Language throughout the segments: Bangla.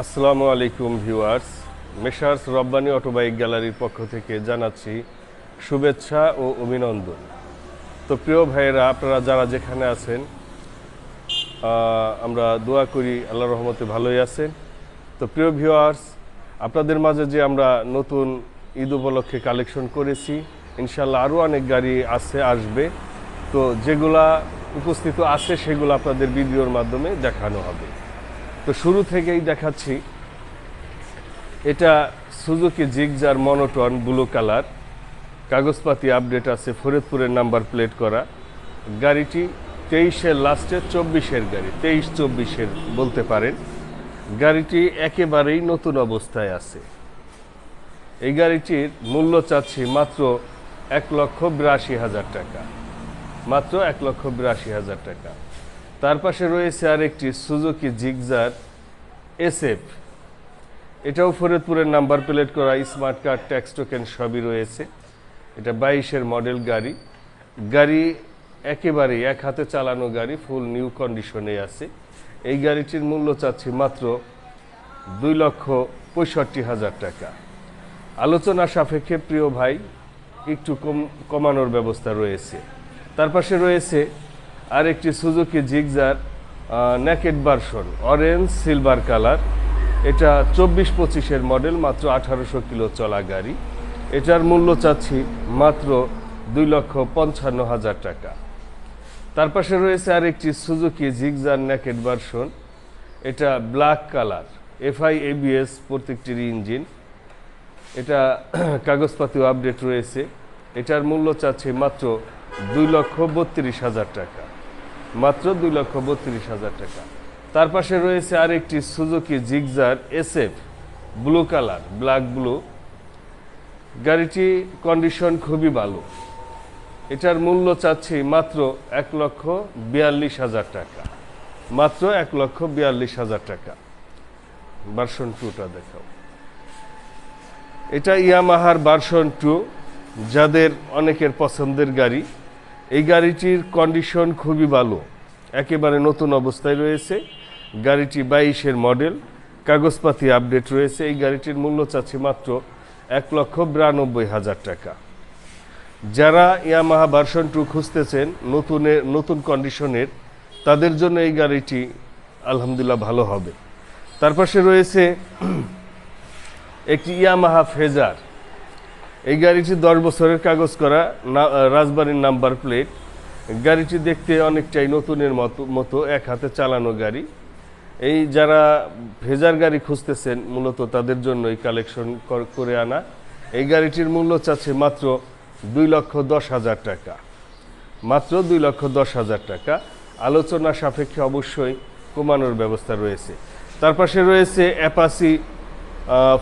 আসসালামু আলাইকুম ভিউয়ার্স। মেশার্স রব্বানি অটোবাইক গ্যালারির পক্ষ থেকে জানাচ্ছি শুভেচ্ছা ও অভিনন্দন। তো প্রিয় ভাইয়েরা, আপনারা যারা যেখানে আছেন আমরা দোয়া করি আল্লাহ রহমতে ভালোই আছেন। তো প্রিয় ভিউয়ার্স, আপনাদের মাঝে যে আমরা নতুন ঈদ উপলক্ষে কালেকশন করেছি ইনশাল্লাহ আরও অনেক গাড়ি আছে, আসবে। তো যেগুলা উপস্থিত আছে, সেগুলো আপনাদের ভিডিওর মাধ্যমে দেখানো হবে। তো শুরু থেকেই দেখাচ্ছি, এটা Suzuki Gixxer monotone blue colour, কাগজপাতি আপডেট আছে ফরিদপুরের নাম্বার প্লেট করা। গাড়িটি তেইশের লাস্টে চব্বিশের গাড়ি, তেইশ চব্বিশের বলতে পারেন। গাড়িটি একেবারেই নতুন অবস্থায় আছে। এই গাড়িটির মূল্য চাচ্ছি মাত্র এক লক্ষ বিরাশি হাজার টাকা। মাত্র এক লক্ষ বিরাশি হাজার টাকা। তার পাশে রয়েছে আরেকটি সুজুকি জিগজার এসএফ। এটাও ফরিদপুরের নাম্বার প্লেট করা স্মার্ট কার্ড, ট্যাক্স টোকেন সবই রয়েছে। এটা বাইশের মডেল গাড়ি। গাড়ি একেবারে এক হাতে চালানো গাড়ি, ফুল নিউ কন্ডিশনে আছে। এই গাড়িটির মূল্য চাচ্ছি মাত্র দুই লক্ষ পঁয়ষট্টি হাজার টাকা। আলোচনা সাপেক্ষে প্রিয় ভাই, একটু কম, কমানোর ব্যবস্থা রয়েছে। তার পাশে রয়েছে আরেকটি Suzuki Gixxer naked version orange silver colour এটা চব্বিশ পঁচিশের মডেল মাত্র আঠারোশো কিলো চলা গাড়ি। এটার মূল্য চাচ্ছি মাত্র দুই লক্ষ পঞ্চান্ন হাজার টাকা। তার পাশে রয়েছে আরেকটি সুজুকি জিগজার নেকেট ভার্সন এটা ব্ল্যাক কালার এফআই এবিএস প্রত্যেকটির ইঞ্জিন এটা কাগজপাতিও আপডেট রয়েছে। এটার মূল্য চাচ্ছে মাত্র দুই লক্ষ বত্রিশ হাজার টাকা। মাত্র দুই লক্ষ বত্রিশ হাজার টাকা। তার পাশে রয়েছে আরেকটি Suzuki Gixxer SF, blue colour, black blue. গাড়িটি কন্ডিশন খুবই ভালো। এটার মূল্য চাচ্ছি মাত্র এক লক্ষ বিয়াল্লিশ হাজার টাকা। মাত্র এক লক্ষ বিয়াল্লিশ হাজার টাকা। ভার্সন টুটা দেখাও। এটা ইয়ামাহার ভার্সন টু, যাদের অনেকের পছন্দের গাড়ি। এই গাড়িটির কন্ডিশন খুবই ভালো। একেবারে নতুন অবস্থায় রয়েছে। গাড়িটি বাইশের মডেল কাগজপাতি আপডেট রয়েছে। এই গাড়িটির মূল্য চাচ্ছি মাত্র এক লক্ষ বিরানব্বই হাজার টাকা। যারা ইয়ামাহা ভার্সন টু খুঁজতেছেন, নতুনের, নতুন কন্ডিশনের তাদের জন্য এই গাড়িটি আলহামদুলিল্লাহ ভালো হবে। তার পাশে রয়েছে একটি ইয়ামাহা ফেজার এই গাড়িটি দশ বছরের কাগজ করা রাজবাড়ির নাম্বার প্লেট। গাড়িটি দেখতে অনেকটাই নতুনের মতো মতো, এক হাতে চালানো গাড়ি। এই যারা ভেজার গাড়ি খুঁজতেছেন, মূলত তাদের জন্য এই কালেকশন করে আনা। এই গাড়িটির মূল্য চাচ্ছে মাত্র দুই লক্ষ দশ হাজার টাকা। মাত্র দুই লক্ষ দশ হাজার টাকা। আলোচনা সাপেক্ষে অবশ্যই কমানোর ব্যবস্থা রয়েছে। তার পাশে রয়েছে Apache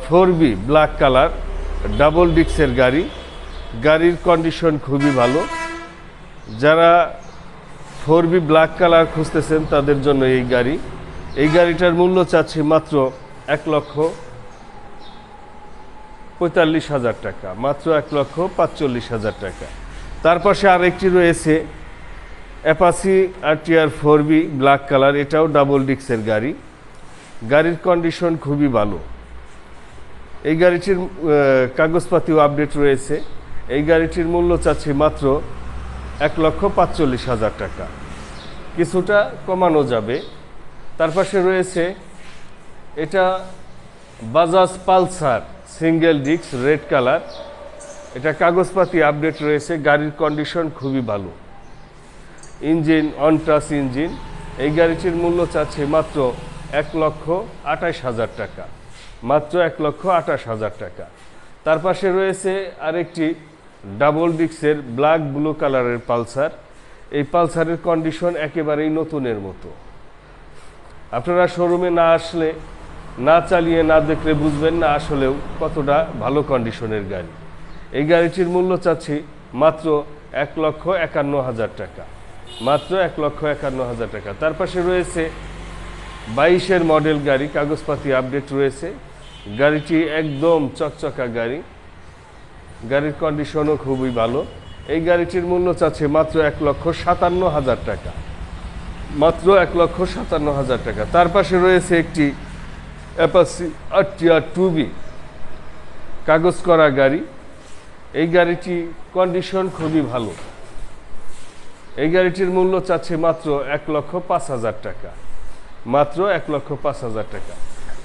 four V black colour double ডিক্সের গাড়ি। গাড়ির কন্ডিশন খুবই ভালো। যারা ফোর বি ব্ল্যাক কালার খুঁজতেছেন, তাদের জন্য এই গাড়ি। এই গাড়িটার মূল্য চাচ্ছি মাত্র এক লক্ষ পঁয়তাল্লিশ হাজার টাকা। মাত্র এক লক্ষ পাঁচচল্লিশ হাজার টাকা। তার পাশে আরেকটি রয়েছে Apache R TR four V black colour. এটাও ডাবল ডিক্সের গাড়ি। গাড়ির কন্ডিশন খুবই ভালো। এই গাড়িটির কাগজপাতিও আপডেট রয়েছে। এই গাড়িটির মূল্য চাচ্ছি মাত্র এক লক্ষ পাঁচচল্লিশ হাজার টাকা। কিছুটা কমানো যাবে। তার পাশে রয়েছে এটা Bajaj Pulsar single disc red colour এটা কাগজপাতি আপডেট রয়েছে। গাড়ির কন্ডিশন খুবই ভালো। ইঞ্জিন অন টাচ ইঞ্জিন এই গাড়িটির মূল্য চাচ্ছে মাত্র এক লক্ষ আঠাশ হাজার টাকা। মাত্র এক লক্ষ আঠাশ হাজার টাকা। তার পাশে রয়েছে আরেকটি ডাবল ডিক্সের ব্ল্যাক ব্লু কালারের পালসার। এই পালসারের কন্ডিশন একেবারেই নতুনের মতো। আপনারা শোরুমে না আসলে, না চালিয়ে, না দেখলে বুঝবেন না আসলেও কতটা ভালো কন্ডিশনের গাড়ি। এই গাড়িটির মূল্য চাচ্ছি মাত্র এক লক্ষ একান্ন হাজার টাকা। মাত্র এক লক্ষ একান্ন হাজার টাকা। তার পাশে রয়েছে বাইশের মডেল গাড়ি, কাগজপাতি আপডেট রয়েছে। গাড়িটি একদম চকচকা গাড়ি। গাড়ির কন্ডিশনও খুবই ভালো। এই গাড়িটির মূল্য চাচ্ছে মাত্র এক লক্ষ সাতান্ন হাজার টাকা। মাত্র এক লক্ষ সাতান্ন হাজার টাকা। তার পাশে রয়েছে একটি অ্যাপাসি আরটিআর টু বি কাগজ করা গাড়ি। এই গাড়িটি কন্ডিশন খুবই ভালো। এই গাড়িটির মূল্য চাচ্ছে মাত্র এক লক্ষ পাঁচ হাজার টাকা। মাত্র এক লক্ষ পাঁচ হাজার টাকা।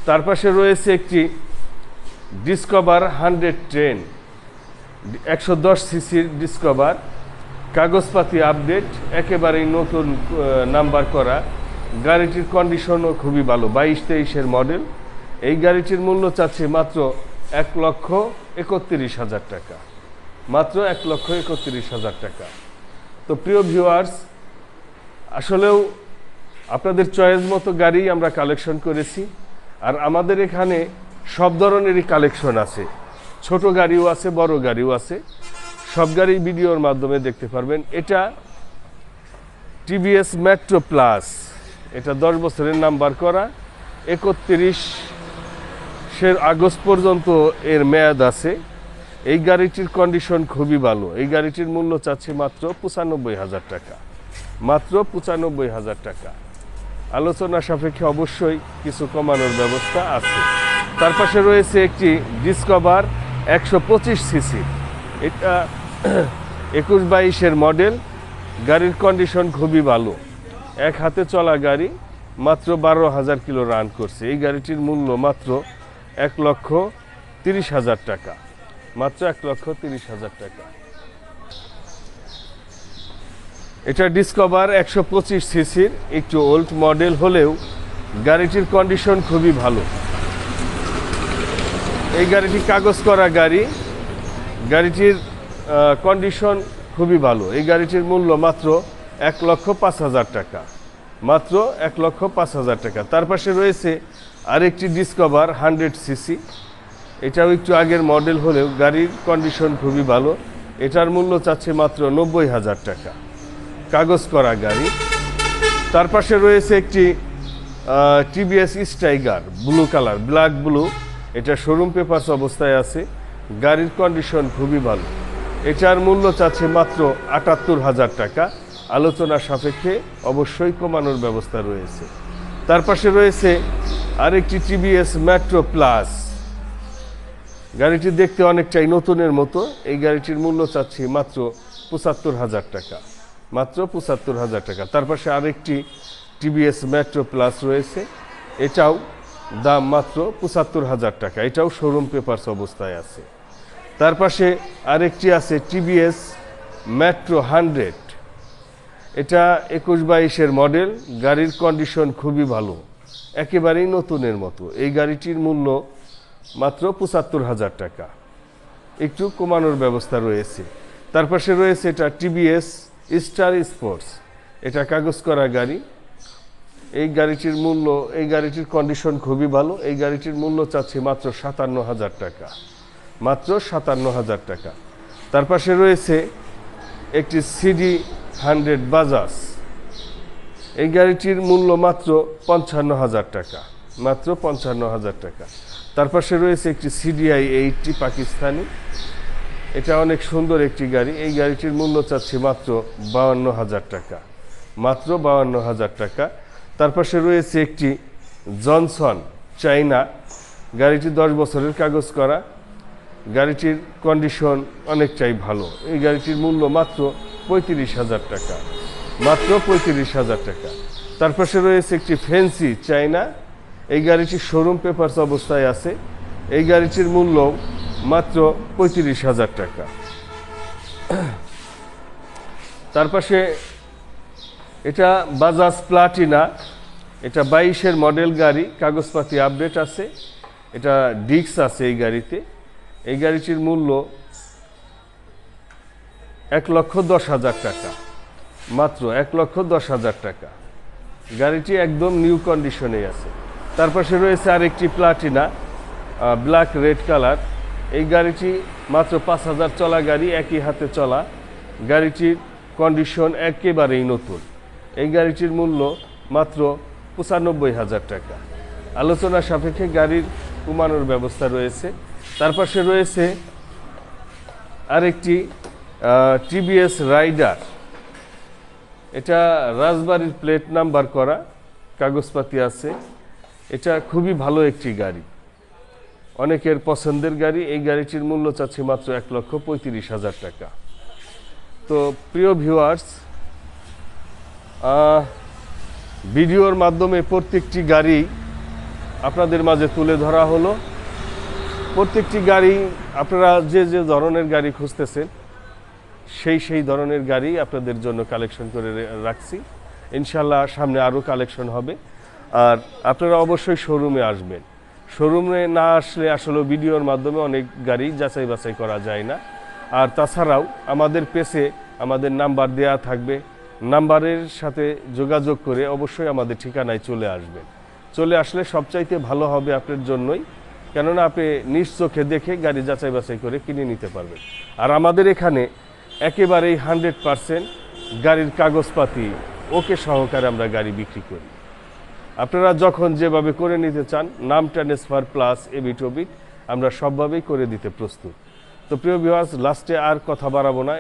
তার পাশে রয়েছে একটি ডিসকভার হান্ড্রেড ট্রেন একশো দশ সিসির ডিসকভার কাগজপাতি আপডেট একেবারেই নতুন নাম্বার করা। গাড়িটির কন্ডিশনও খুবই ভালো, বাইশ তেইশের মডেল এই গাড়িটির মূল্য চাচ্ছে মাত্র এক লক্ষ একত্রিশ হাজার টাকা। মাত্র এক লক্ষ একত্রিশ হাজার টাকা। তো প্রিয় ভিউয়ার্স আসলেও আপনাদের চয়েস মতো গাড়ি আমরা কালেকশন করেছি। আর আমাদের এখানে সব ধরনেরই কালেকশন আছে। ছোট গাড়িও আছে, বড় গাড়িও আছে। সব গাড়ি ভিডিওর মাধ্যমে দেখতে পারবেন। এটা টিভিএস মেট্রো প্লাস এটা দশ বছরের নাম্বার করা। একত্রিশ সের আগস্ট পর্যন্ত এর মেয়াদ আছে। এই গাড়িটির কন্ডিশন খুবই ভালো। এই গাড়িটির মূল্য চাচ্ছে মাত্র পঁচানব্বই হাজার টাকা। মাত্র পঁচানব্বই হাজার টাকা। আলোচনা সাপেক্ষে অবশ্যই কিছু কমানোর ব্যবস্থা আছে। তার পাশে রয়েছে একটি ডিসকভার একশো পঁচিশ সিসি। এটা একুশ বাইশের মডেল। গাড়ির কন্ডিশন খুবই ভালো। এক হাতে চলা গাড়ি, মাত্র বারো হাজার কিলো রান করছে। এই গাড়িটির মূল্য মাত্র এক লক্ষ তিরিশ হাজার টাকা। মাত্র এক লক্ষ তিরিশ হাজার টাকা। এটা ডিসকভার একশো পঁচিশ সিসির একটু ওল্ড মডেল হলেও গাড়িটির কন্ডিশন খুবই ভালো। এই গাড়িটি কাগজ করা গাড়ি। গাড়িটির কন্ডিশন খুবই ভালো। এই গাড়িটির মূল্য মাত্র এক লক্ষ পাঁচ হাজার টাকা। মাত্র এক লক্ষ পাঁচ হাজার টাকা। তার পাশে রয়েছে আরেকটি ডিসকভার হান্ড্রেড সিসি। এটাও একটু আগের মডেল হলেও গাড়ির কন্ডিশন খুবই ভালো। এটার মূল্য চাচ্ছে মাত্র নব্বই হাজার টাকা। কাগজ করা গাড়ি। তার পাশে রয়েছে একটি টিভিএস স্টাইগার ব্লু কালার ব্ল্যাক ব্লু এটা শোরুম পেপারস অবস্থায় আছে। গাড়ির কন্ডিশন খুবই ভালো। এটার মূল্য চাচ্ছে মাত্র আটাত্তর হাজার টাকা। আলোচনা সাপেক্ষে অবশ্যই কমানোর ব্যবস্থা রয়েছে। তার পাশে রয়েছে আরেকটি টিভিএস মেট্রো প্লাস গাড়িটি দেখতে অনেকটাই নতুনের মতো। এই গাড়িটির মূল্য চাচ্ছি মাত্র পঁচাত্তর হাজার টাকা। মাত্র পঁচাত্তর হাজার টাকা। তার পাশে আরেকটি টিভিএস মেট্রো প্লাস রয়েছে। এটাও দাম মাত্র পঁচাত্তর হাজার টাকা। এটাও শোরুম পেপারস অবস্থায় আছে। তার পাশে আরেকটি আছে টিভিএস মেট্রো হান্ড্রেড এটা একুশ বাইশের মডেল গাড়ির কন্ডিশন খুবই ভালো। একেবারেই নতুনের মতো। এই গাড়িটির মূল্য মাত্র পঁচাত্তর হাজার টাকা। একটু কমানোর ব্যবস্থা রয়েছে। তার পাশে রয়েছে এটা টিভিএস স্টার স্পোর্টস। এটা কাগজ করা গাড়ি। এই গাড়িটির মূল্য, এই গাড়িটির কন্ডিশন খুবই ভালো। এই গাড়িটির মূল্য চাচ্ছি মাত্র সাতান্ন হাজার টাকা। মাত্র সাতান্ন হাজার টাকা। তার পাশে রয়েছে একটি সিডি হান্ড্রেড বাজাজ এই গাড়িটির মূল্য মাত্র পঞ্চান্ন হাজার টাকা। মাত্র পঞ্চান্ন হাজার টাকা। তার পাশে রয়েছে একটি সিডিআই এইটটি পাকিস্তানি। এটা অনেক সুন্দর একটি গাড়ি। এই গাড়িটির মূল্য চাচ্ছি মাত্র বাউান্ন হাজার টাকা। মাত্র বাউান্ন হাজার টাকা। তার পাশে রয়েছে একটি জনসন চাইনা। গাড়িটি দশ বছরের কাগজ করা। গাড়িটির কন্ডিশন অনেকটাই ভালো। এই গাড়িটির মূল্য মাত্র পঁয়ত্রিশ হাজার টাকা। মাত্র পঁয়ত্রিশ হাজার টাকা। তার পাশে রয়েছে একটি ফেন্সি চাইনা। এই গাড়িটি শোরুম পেপারস অবস্থায় আছে। এই গাড়িটির মূল্য মাত্র পঁয়ত্রিশ হাজার টাকা। তার পাশে এটা বাজাজ প্লাটিনা এটা বাইশের মডেল গাড়ি, কাগজপাতি আপডেট আছে, এটা ডিক্স আছে এই গাড়িতে। এই গাড়িটির মূল্য এক লক্ষ দশ হাজার টাকা। মাত্র এক লক্ষ দশ হাজার টাকা। গাড়িটি একদম নিউ কন্ডিশনে আছে। তার পাশে রয়েছে আরেকটি প্লাটিনা ব্ল্যাক রেড কালার এই গাড়িটি মাত্র পাঁচ হাজার চলা গাড়ি, একই হাতে চলা। গাড়িটির কন্ডিশন একেবারেই নতুন। এই গাড়িটির মূল্য মাত্র পঁচানব্বই হাজার টাকা। আলোচনা সাপেক্ষে গাড়ির কমানোর ব্যবস্থা রয়েছে। তার পাশে রয়েছে আরেকটি টিভিএস রাইডার এটা রাজবাড়ির প্লেট নাম্বার করা, কাগজপাতি আছে। এটা খুবই ভালো একটি গাড়ি। অনেকের পছন্দের গাড়ি, এই গাড়িটির মূল্য চাচ্ছি মাত্র এক লক্ষ পঁয়ত্রিশ হাজার টাকা। তো প্রিয় ভিউয়ার্স ভিডিওর মাধ্যমে প্রত্যেকটি গাড়ি আপনাদের মাঝে তুলে ধরা হলো। প্রত্যেকটি গাড়ি, আপনারা যে যে ধরনের গাড়ি খুঁজতেছেন, সেই সেই ধরনের গাড়ি আপনাদের জন্য কালেকশন করে রাখছি। ইনশাল্লাহ সামনে আরও কালেকশন হবে। আর আপনারা অবশ্যই শোরুমে আসবেন। শোরুমে না আসলে আসলে ভিডিওর মাধ্যমে অনেক গাড়ি যাচাই বাছাই করা যায় না। আর তাছাড়াও আমাদের পেছে আমাদের নাম্বার দেয়া থাকবে। নাম্বারের সাথে যোগাযোগ করে অবশ্যই আমাদের ঠিকানায় চলে আসবেন চলে আসলে সবচাইতে ভালো হবে আপনার জন্যই, কেননা আপনি নিজ চোখে দেখে গাড়ি যাচাই বাছাই করে কিনে নিতে পারবেন। আর আমাদের এখানে একেবারেই হান্ড্রেড পারসেন্ট গাড়ির কাগজপাতি ওকে সহকারে আমরা গাড়ি বিক্রি করি। আপনারা যখন যেভাবে করে নিতে চান নাম ট্রান্সফার প্লাস এবিটবিট আমরা সবভাবেই করে দিতে প্রস্তুত। তো প্রিয় বিভাস লাস্টে আর কথা বাড়াবো না।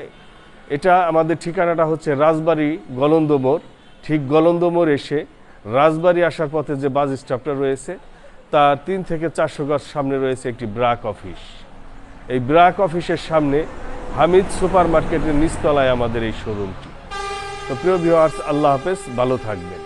এটা আমাদের ঠিকানাটা হচ্ছে রাজবাড়ি গলন্দ মোড়। ঠিক গলন্দ মোড় এসে রাজবাড়ি আসার পথে যে বাস স্টপটা রয়েছে, তার তিন থেকে চারশো গজ সামনে রয়েছে একটি ব্রাক অফিস। এই ব্রাক অফিসের সামনে হামিদ সুপার মার্কেটের নিচতলায় আমাদের এই শোরুমটি। তো প্রিয় ভিউয়ার্স আল্লাহ হাফেজ, ভালো থাকবেন।